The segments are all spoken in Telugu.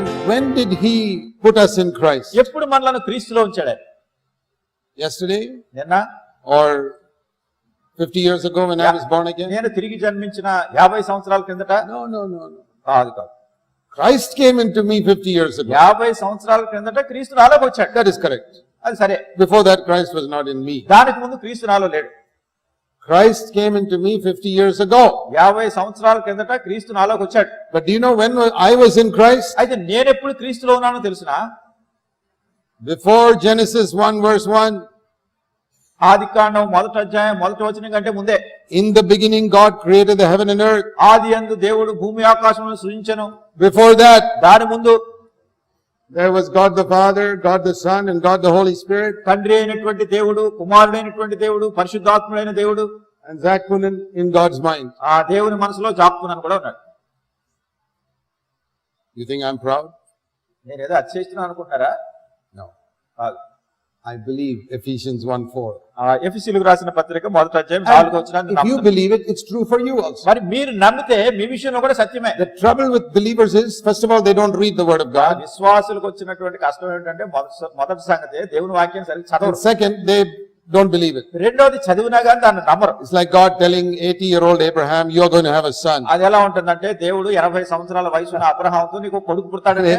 And when did he put us in Christ? ఎప్పుడు మనలను క్రీస్తులో ఉంచాడు ఆయన? Yesterday నిన్న or 50 years ago when I was born again? నేను తిరిగి జన్మించిన యాభై సంవత్సరాల కిందట No, no, no, no. కాదు కాదు Christ came into me 50 years ago. యాభై సంవత్సరాల కిందట క్రీస్తు నాలోకి వచ్చాడు That is correct. అది సరే Before that, Christ was not in me. దానికి ముందు క్రీస్తు నాలో లేడు Christ came into me fifty years ago యాభై సంవత్సరాల కిందట క్రీస్తు నాలోకి వచ్చాడు. But you know when I was in Christ అయితే నేనెప్పుడు క్రీస్తులో ఉన్నానో తెలుసిన? Before Genesis one verse one ఆది కాండం మొదట అధ్యాయం మొదటి వచనం కంటే ముందే. In the beginning God created the heaven and earth ఆది అందు దేవుడు భూమి ఆకాశమును సృజించను. బిఫోర్ దట్ దాని ముందు there was God the Father, God the Son, and God the Holy Spirit. తండ్రి అయినటువంటి దేవుడు కుమారుడైనటువంటి దేవుడు పరిశుద్ధాత్ముడైన దేవుడు And Zakpunan in God's mind. ఆ దేవుని మనసులో జాపుకున్నాను కూడా ఉన్నాడు You think I'm proud? నేను ఏదో అతిశయిస్తున్నాను అనుకుంటున్నారా No. కాదు I believe Ephesians one four ఆ ఎఫిసిలకు రాసిన పత్రిక మొదట అధ్యాయం ఫర్ యూ ఆల్సో మీరు నమ్మితే మీ విషయంలో కూడా సత్యమే. Trouble with believers is first of విశ్వాసులకు వచ్చినటువంటి కష్టం ఏంటంటే మొదటి సంగతి దేవుని వాక్యం సరి చదవరు. దే డోంట్ బిలీవ్ రెండోది చదివినా గాని దాన్ని నమ్మరు. Like God telling 80 year old Abraham you are going అది ఎలా ఉంటుందంటే దేవుడు 80 సంవత్సరాల వయసు ఉన్న అబ్రహాముతో నీకు కొడుకు పుడతాడని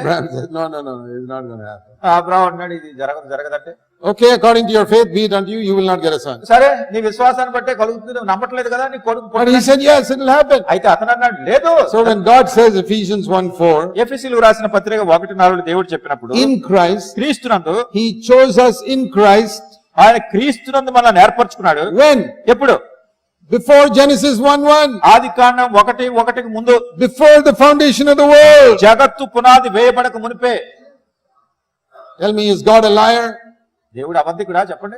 ఇది జరగదు జరగదంటే? Okay, according to your faith, be it unto you, you will not get a son. సరే నీ విశ్వాసాన్ని బట్టే కలుగుతుంది నువ్వు నమ్మట్లేదు కదా నీ కొడుకు But పుట్టడు. he said, yes, it will happen. అయితే అతను అన్నాడు లేదు So when God says Ephesians 1 4, ఎఫ్ఎస్సీలు రాసిన పత్రిక ఒకటి నాలుగు దేవుడు చెప్పినప్పుడు in Christ, క్రీస్తునందు he chose us in Christ ఆయన క్రీస్తునందు మనల్ని ఏర్పరచుకున్నాడు when? ఎప్పుడు Before Genesis 1 1, ఆది కాండం ఒకటి ఒకటికి ముందు before the foundation of the world. జగత్తు పునాది వేయబడక మునిపే Tell me, is God a liar? దేవుడు అబద్ధికుడా? చెప్పండి.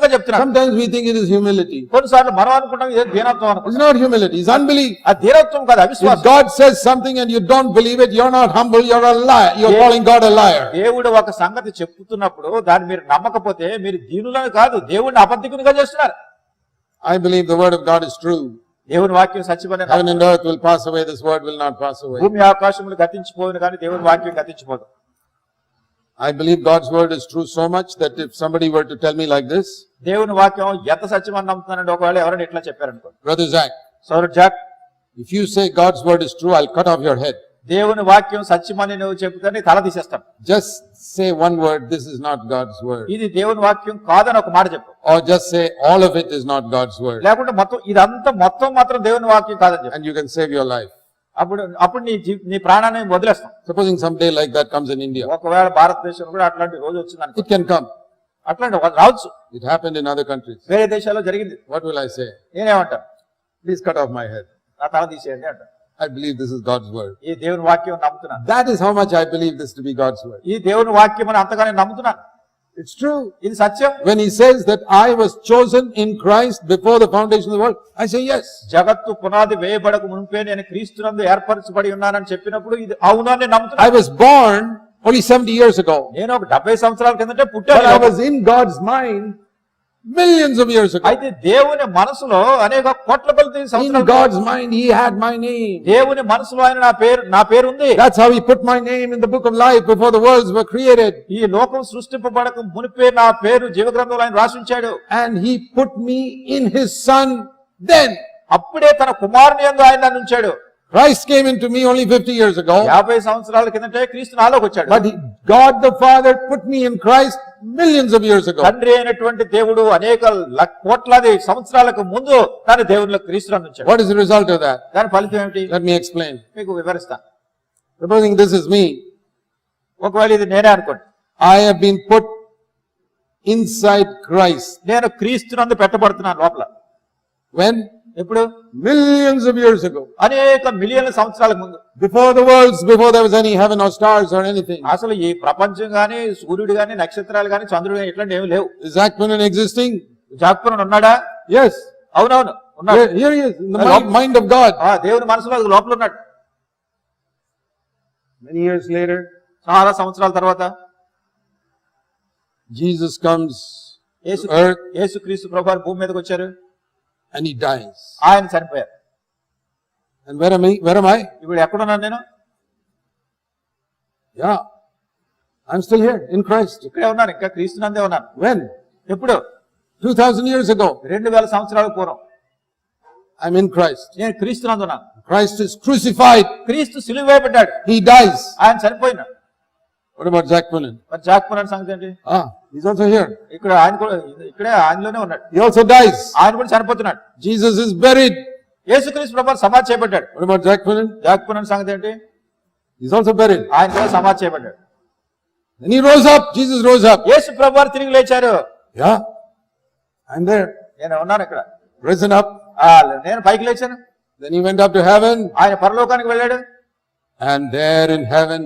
దీనత్వంగా చెప్తున్నాను sometimes we think it is humility కొన్నిసార్లు మనం అనుకుంటాం ఇది దీనత్వం అన్నమాట it's not humility it's unbelief ఆ దీనత్వం కాదు అవిశ్వాసం. God says something and you don't believe it you are not humble you are a liar you are calling God a liar దేవుడు ఒక సంగతి చెప్తున్నప్పుడు దాని మీరు నమ్మకపోతే మీరు దీనులను కాదు దేవుణ్ణి అబద్ధికునిగా చేస్తున్నారు. I believe the word of God is true దేవుని వాక్యం సత్యమని heaven and earth will pass away this word will not pass away భూమి ఆకాశములు గతించిపోవును కానీ దేవుని వాక్యం గతించిపోదు I believe God's word is true so much that if somebody were to tell me like this, దేవుని వాక్యం ఎంత సత్యమని నమ్ముతున్నానండి ఒకవేళ ఎవరైనా ఇట్లా చెప్పారనుకోండి Brother Zach, Sourav Zach if you say God's word is true, I'll cut off your head. దేవుని వాక్యం సత్యమని నువ్వు చెప్తే నీ తల తీసేస్తాను Just say one word, this is not God's word. ఇది దేవుని వాక్యం కాదని ఒక మాట చెప్పు Or just say all of it is not God's word. లేకుంటే మొత్తం ఇదంతా మొత్తం మాత్రం దేవుని వాక్యం కాదని చెప్పు And you can save your life. అప్పుడు అప్పుడు నీ నీ ప్రాణాన్ని వదిలేస్తాం. Supposing some day like that comes in India ఒకవేళ భారతదేశం కూడా అట్లాంటి రోజు వచ్చిందని ఇట్ కెన్ కమ్ అట్లాంటి రావచ్చు. It happen in other country వేరే దేశాల్లో జరిగింది. What will I say నేనేమంటాను please cut off my head నా తల తీసేయండి అంటాను I believe this is God's word. ఈ దేవుని వాక్యం నమ్ముతున్నా That is how much I believe this to be God's word. ఈ దేవుని వాక్యం అంతగానే నమ్ముతున్నా It's true. ఇది సత్యం When he says that I was chosen in Christ before the foundation of the world, I say yes. జగత్తు పునాది వేయబడక మునిపే నేను క్రీస్తునందు ఏర్పరచబడి ఉన్నానని చెప్పినప్పుడు ఇది అవునా నేను నమ్ముతున్నాను I was born only 70 years ago, నేను ఒక డెబ్బై సంవత్సరాల కిందటే but I పుట్టాను was in God's mind millions of years ago. అయితే దేవుని మనసులో అనేక కోట్ల కొలది In సంవత్సరాలు God's mind, he had my name. దేవుని మనసులో ఆయన నా పేరు నా పేరు ఉంది That's how he put my name in the book of life before the worlds were created. ఈ లోకం సృష్టింపబడక మునిపే నా పేరు జీవగ్రంథంలో ఆయన రాసించాడు And he put me in his son then. అప్పుడే తన కుమారుని యందు ఆయన నన్ను ఉంచాడు Christ came into me only 50 years ago. యాభై సంవత్సరాల కిందటే క్రీస్తు నాలోకి వచ్చాడు But he- God the Father put me in Christ millions of years ago. తండ్రి అయినటువంటి దేవుడు అనేక కోట్లాది సంవత్సరాలకు ముందు తన దేవునిలో క్రీస్తు ఉంచాడు What is the result of that? దాని ఫలితం ఏమిటి Let me explain. మీకు వివరిస్తాను Supposing this is me, ఒకవేళ ఇది నేనే అనుకోండి I have been put inside Christ. నేను క్రీస్తునందు పెట్టబడుతున్నాను లోపల When? ఎప్పుడు Millions of years ago. అనేక మిలియన్ల సంవత్సరాల ముందు Before the worlds, before there was any heaven or stars or anything. అసలు ఈ ప్రపంచం గాని సూర్యుడు గాని నక్షత్రాలు గాని చంద్రుడు గాని ఇట్లాంటి ఏమి లేవు Is Aquaman existing? జాగ్రత్త ఉన్నాడా Yes. అవునవును ఉన్నాడు Here, he is, in the mind, mind of God. ఆ దేవుని మనసులో లోపల ఉన్నాడు Many years later, చాలా సంవత్సరాల తర్వాత Jesus comes యేసు యేసు క్రీస్తు ప్రభు భూమి మీదకి వచ్చారు and he dies. ఆయన చనిపోయారు And where am I? Where am I? ఇప్పుడు ఎక్కడున్నాను నేను Yeah. I'm still here in Christ. ఇక్కడే ఉన్నాను ఇంకా క్రీస్తునందే ఉన్నాను When? ఎప్పుడు 2000 years ago, రెండు వేల సంవత్సరాల పూర్వం I'm in Christ. నేను క్రీస్తునందు ఉన్నాను Christ is crucified. క్రీస్తు సిలువ వేయబడ్డాడు He dies. ఆయన చనిపోయినాడు What about Jack Pullen? మరి జాక్పన్ సంగతి ఏంటి Ah, he's also here. ఇక్కడ ఆయన కూడా ఇక్కడే ఆయనలోనే ఉన్నాడు He also dies. ఆయన కూడా చనిపోతున్నాడు Jesus is buried. యేసుక్రీస్తు ప్రభు సమాధి చేయబడ్డాడు What about Jack Pullen? జాక్పన్ సంగతి ఏంటి He's also buried. ఆయన కూడా సమాధి చేయబడ్డాడు And he rose up. Jesus rose up. యేసు ప్రభు వారు తిరిగి లేచారు Yeah. I'm there. నేను ఉన్నాను ఇక్కడ Risen up. ఆ, నేను పైకి లేచాను Then he went up to heaven. ఆయన పరలోకానికి వెళ్ళాడు And there in heaven,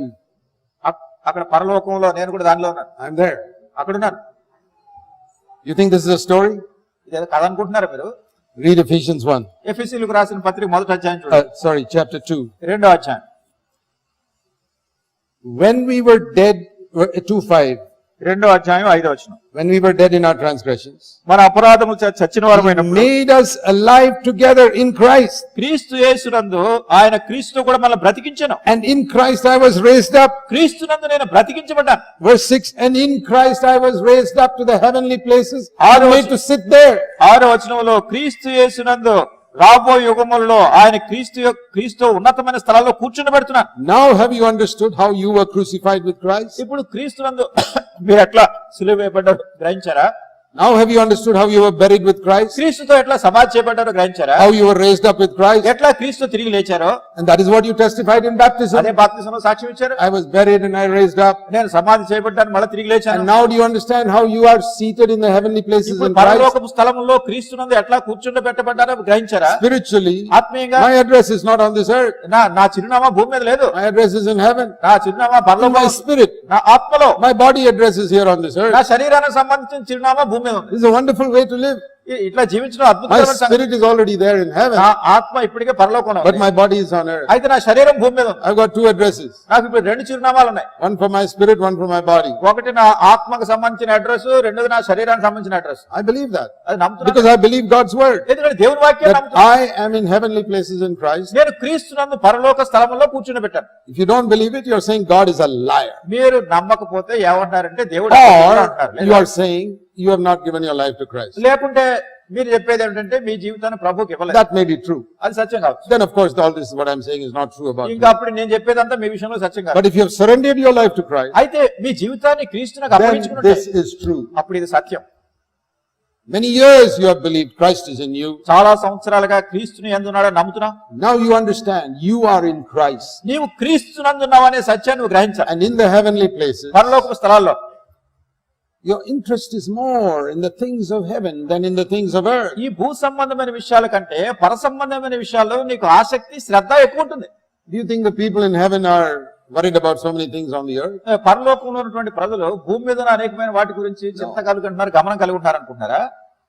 అక్కడ పరలోకంలో నేను కూడా దానిలో ఉన్నాను I'm there. అక్కడ ఉన్నాను You think this is a story? ఇదేదో కథ అనుకుంటున్నారా మీరు Read Ephesians 1. ఎఫ్ఎస్సీలకు రాసిన పత్రిక మొదటి అధ్యాయం చూడండి Uh, sorry, chapter 2. రెండో అధ్యాయం When we were dead, uh, 2 5. రెండో అధ్యాయం ఐదో వచ్చిన When we were dead in our transgressions, మన అపరాధము చచ్చిన వారమైనప్పుడు made us alive together in Christ. క్రీస్తు యేసునందు ఆయన క్రీస్తు కూడా మనల్ని బ్రతికించను And in Christ I was raised up. క్రీస్తునందు నేను బ్రతికించబడ్డాను Verse 6 And in Christ I was raised up to the heavenly places, and made to sit there. ఆరో వచనంలో క్రీస్తు యేసునందు రాబో యుగములలో ఆయన క్రీస్తు యొ- క్రీస్తు ఉన్నతమైన స్థలాల్లో కూర్చుని పెడుతున్నాను Now have you understood how you were crucified with Christ? ఇప్పుడు క్రీస్తునందు మీరు ఎట్లా సులువు వేయబడ్డారు గ్రహించారా Now have you understood how you were buried with Christ? క్రీస్తుతో ఎట్లా సమాధి చేయబడ్డారో గ్రహించారా How you were raised up with Christ? ఎట్లా క్రీస్తు తిరిగి లేచారో And that is what you testified in baptism. అదే బాప్తిసంలో సాక్ష్యం ఇచ్చారు I was buried and I raised up. నేను సమాధి చేయబడ్డాను మళ్ళీ తిరిగి And లేచాను now do you understand how you are seated in the heavenly places ఇప్పుడు in Christ? పరలోకపు స్థలంలో క్రీస్తునందు ఎట్లా కూర్చుండ పెట్టబడ్డారో గ్రహించారా Spiritually, ఆత్మీయంగా my address is not on this earth. నా నా చిరునామా భూమి మీద లేదు My address is in heaven. నా చిరునామా In పరలోకం my spirit, నా ఆత్మలో my body address is here on this నా earth. శరీరానికి సంబంధించిన చిరునామా భూమి మీద ఉంది This is a wonderful way to live. ఇ- ఇట్లా జీవించడం My అద్భుతమైన సంగతి. spirit is already there in heaven, నా ఆత్మ ఇప్పటికే పరలోకంలో but ఉంది. my body is on earth. అయితే నా శరీరం భూమి మీద ఉంది I've got two addresses. నాకు ఇప్పుడు రెండు చిరునామాలు ఉన్నాయి One for my spirit, one for my body. ఒకటి నా ఆత్మకు సంబంధించిన అడ్రస్ రెండోది నా శరీరానికి సంబంధించిన అడ్రస్ I believe that. అది నమ్ముతున్నాను Because I believe God's word. ఎందుకంటే దేవుని వాక్యం That నమ్ముతున్నాను I am in heavenly places in Christ. నేను క్రీస్తునందు పరలోక స్థలంలో కూర్చుని పెట్టాను If you don't believe it, you're saying God is a liar. మీరు నమ్మకపోతే ఏమంటారంటే దేవుడు అబద్ధికుడు అంటారు. Or you are saying you have not given your life to Christ. లేకుంటే మీరు చెప్పేది ఏమిటంటే మీ జీవితాన్ని ప్రభుకి ఇవ్వలేదు That may be true. అది సత్యం కావచ్చు Then of course all this what I'm saying is not true about ఇంకా you. అప్పుడు నేను చెప్పేదంతా మీ విషయంలో సత్యం కాదు But if you have surrendered your life to Christ, అయితే మీ జీవితాన్ని క్రీస్తునికి then అప్పగించుకుంటే this is true. అప్పుడు ఇది సత్యం Many years you have believed Christ is in you. చాలా సంవత్సరాలుగా క్రీస్తుని ఎందున్నాడో నమ్ముతున్నా Now you understand you are in Christ. నీవు క్రీస్తునందున్నావు అనే సత్యాన్ని నువ్వు గ్రహించాలి And in the heavenly places, పరలోక స్థలాల్లో Your interest is more in the things of heaven than in the things of earth. ఈ భూ సంబంధమైన విషయాల కంటే పర సంబంధమైన విషయాల్లో నీకు ఆసక్తి శ్రద్ధ ఎక్కువ ఉంటుంది Do you think the people in heaven are worried about so many things on the earth? పరలోకంలో ఉన్నటువంటి ప్రజలు భూమి మీద ఉన్న అనేకమైన వాటి గురించి చింత కలుగుంటున్నారు గమనం కలిగి అనుకుంటున్నారా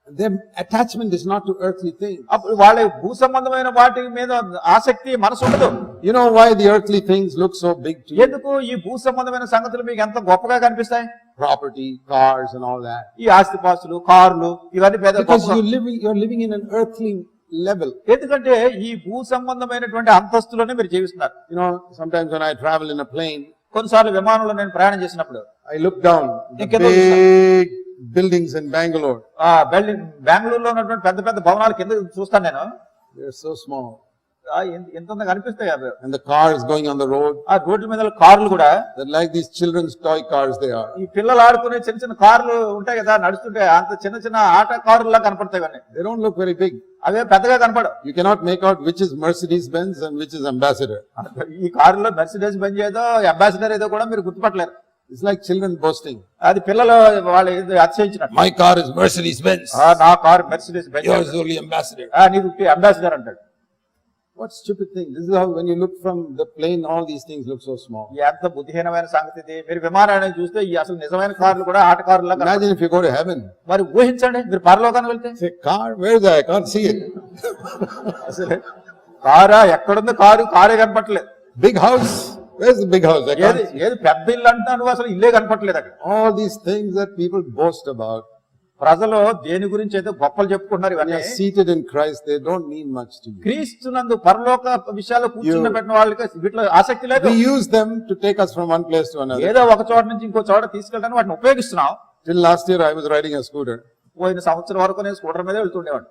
Their attachment is not to earthly things. అప్పుడు వాళ్ళ భూ సంబంధమైన వాటి మీద ఆసక్తి మనసు ఉండదు You know why the earthly things look so big to you? ఎందుకు ఈ భూ సంబంధమైన సంగతులు మీకు ఎంత గొప్పగా కనిపిస్తాయి Property, cars and all that. ఈ ఆస్తిపాస్తులు కార్లు ఇవన్నీ పెద్ద Because you living, you're living in an earthly level. ఎందుకంటే ఈ భూ సంబంధమైనటువంటి అంతస్తులోనే మీరు జీవిస్తున్నారు You know, sometimes when I travel in a plane, కొన్నిసార్లు విమానంలో నేను ప్రయాణం చేసినప్పుడు I look down the big buildings in Bengaluru ఆ బిల్డింగ్ బెంగళూరు లో ఉన్నటువంటి పెద్ద పెద్ద భవనాలు కింద చూస్తాను నేను. సో స్మాల్ ఎంత అది అండ్ గోయింగ్ రోడ్ ఆ రోడ్ల మీద కార్లు కూడా. Like this children's toy cars ఈ పిల్లలు ఆడుకునే చిన్న చిన్న కార్లు ఉంటాయి కదా నడుస్తుంటే అంత చిన్న చిన్న ఆట కార్లు లా కనపడతాయి కానీ దే డోంట్ వెరీ బిగ్ అవే పెద్దగా కనపడ you cannot make out which is Mercedes Benz which is Ambassador ఈ కార్లో మెర్సిడిస్ బెంజ్ ఏదో అంబాసిడర్ ఏదో కూడా మీరు గుర్తుపట్టలేరు. It's like children boasting. అది పిల్లలు వాళ్ళు అతిశయించినట్టు My car is Mercedes Benz. ఆ, నా car Mercedes Benz Yours is only ambassador. ఆ, నీది అంబాసిడర్ అంటాడు What stupid thing. This is how when you look from the plane, all these things look so small. ఈ ఎంత బుద్ధిహీనమైన సంగతి ఇది మీరు విమానాన్ని చూస్తే ఈ అసలు నిజమైన కార్లు కూడా ఆట కార్లు Imagine if you go to heaven. మరి ఊహించండి మీరు పరలోకానికి వెళ్తే where is that? I can't see it. అసలు కారా ఎక్కడుంది కారు కారే కనపట్లేదు Big house. Where's the big house? I can't see. ఏది పెద్ద ఇల్లు అంటున్నాను అసలు ఇల్లే కనపడలేదు అక్కడ. All these things that people boast about ప్రజలు దేని గురించి అయితే గొప్పలు చెప్పుకుంటున్నారు ఇవన్నీ? Seated in Christ they don't mean much to క్రీస్తు నందు పరలోక విషయాలు కూర్చున్న పెట్టిన వాళ్ళకి వీటిలో ఆసక్తి లేదు. We use them to take us from one place to another ఏదో ఒక చోట నుంచి ఇంకో చోట తీసుకెళ్తాను వాటిని ఉపయోగిస్తున్నాం. Till last year I was riding a scooter పోయిన సంవత్సరం వరకు నేను స్కూటర్ మీదే వెళ్తుండేవాడిని.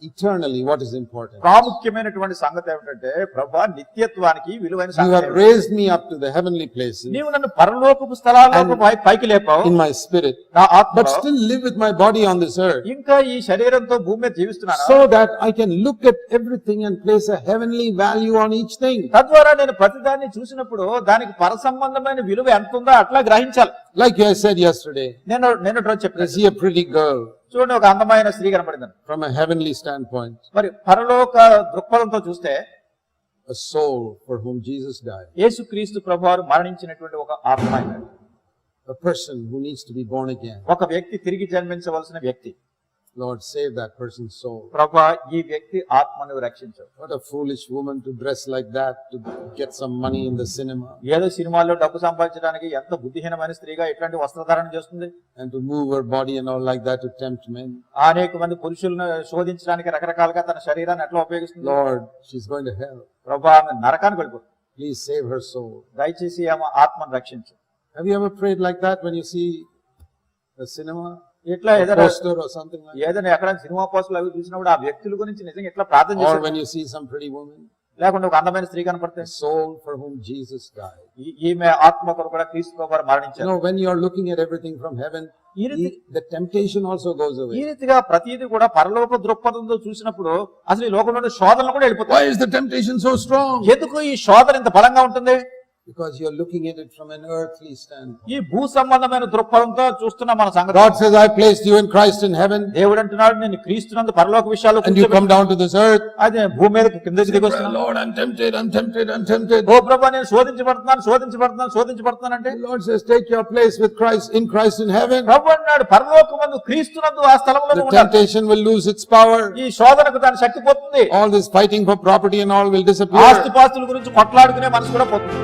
eternally, what is important? ప్రాముఖ్యమైనటువంటి సంగతి ఏమిటంటే ప్రభా నిత్యత్వానికి విలువైన You have raised me up to the heavenly places నీవు నన్ను పరలోకపు స్థలాలకు పైకి లేపావు in my spirit, నా ఆత్మ but still live with my body on this earth ఇంకా ఈ శరీరంతో భూమి మీద జీవిస్తున్నాను so that I can look at everything and place a heavenly value on each thing. తద్వారా నేను ప్రతిదాన్ని చూసినప్పుడు దానికి పర సంబంధమైన విలువ ఎంత ఉందో అట్లా గ్రహించాలి Like I said yesterday, నేను నేను రోజు చెప్పిన see a pretty girl చూడండి ఒక అందమైన స్త్రీ కనపడింది from a heavenly standpoint, మరి పరలోక దృక్పథంతో చూస్తే a soul for whom Jesus died, యేసుక్రీస్తు ప్రభువారు మరణించినటువంటి ఒక ఆత్మ. A person who needs to be born again. ఒక వ్యక్తి తిరిగి జన్మించవలసిన వ్యక్తి. Lord, save that person's soul. ప్రభా ఈ వ్యక్తి ఆత్మను రక్షించు What a foolish woman to dress like that to get some money in the cinema ఏదో సినిమాల్లో డబ్బు సంపాదించడానికి ఎంత బుద్ధిహీనమైన స్త్రీగా ఇట్లాంటి వస్త్రధారణ చేస్తుంది and to move her body and all like that to tempt men. అనేక మంది పురుషులను శోధించడానికి రకరకాలుగా తన శరీరాన్ని ఎట్లా ఉపయోగిస్తుంది Lord, she's going to hell. ప్రభా ఆమె నరకానికి వెళ్ళిపోతుంది Please save her soul. దయచేసి ఆమె ఆత్మను రక్షించు Have you ever prayed like that when you see a cinema ఇట్లా సినిమా పోస్టర్ ఆ వ్యక్తుల గురించి నిజంగా ఇట్లా ప్రార్థన చేస్తారు అందమైన స్త్రీ కనపడతాయి సోల్ జీసస్ ఈమె కూడా క్రీస్తు looking at everything from heaven ఈ టెంప్టేషన్ ఆల్సో గోస్ ఈ రీతిగా ప్రతిదీ కూడా పరలోప దృక్పథంతో చూసినప్పుడు అసలు ఈ లోకంలో శోధనలు కూడా వెళ్ళిపోతాయి. ఇస్ ద టెంప్టేషన్ ఎందుకు ఈ శోధన ఇంత బలంగా ఉంటుంది? Because you're looking at it from an earthly standpoint. ఈ భూ సంబంధమైన దృక్పథంతో చూస్తున్న మన సంగతి God says, I placed you in Christ in heaven, దేవుడు అంటున్నాడు నేను క్రీస్తునందు పరలోక విషయాలు and you come down to this earth. అది భూమి మీద కిందకి దిగి వస్తున్నాను Lord, I'm tempted, I'm tempted, I'm tempted. ఓ ప్రభా నేను శోధించబడుతున్నాను శోధించబడుతున్నాను శోధించబడుతున్నాను అంటే Lord says, take your place with Christ, in Christ in heaven. ప్రభు అన్నాడు పరలోకమందు క్రీస్తునందు ఆ స్థలంలో The ఉండాలి temptation will lose its power. ఈ శోధనకు దాని శక్తి పోతుంది All this fighting for property and all will ఆస్తి disappear. పాస్తుల గురించి కొట్లాడుకునే మనసు కూడా పోతుంది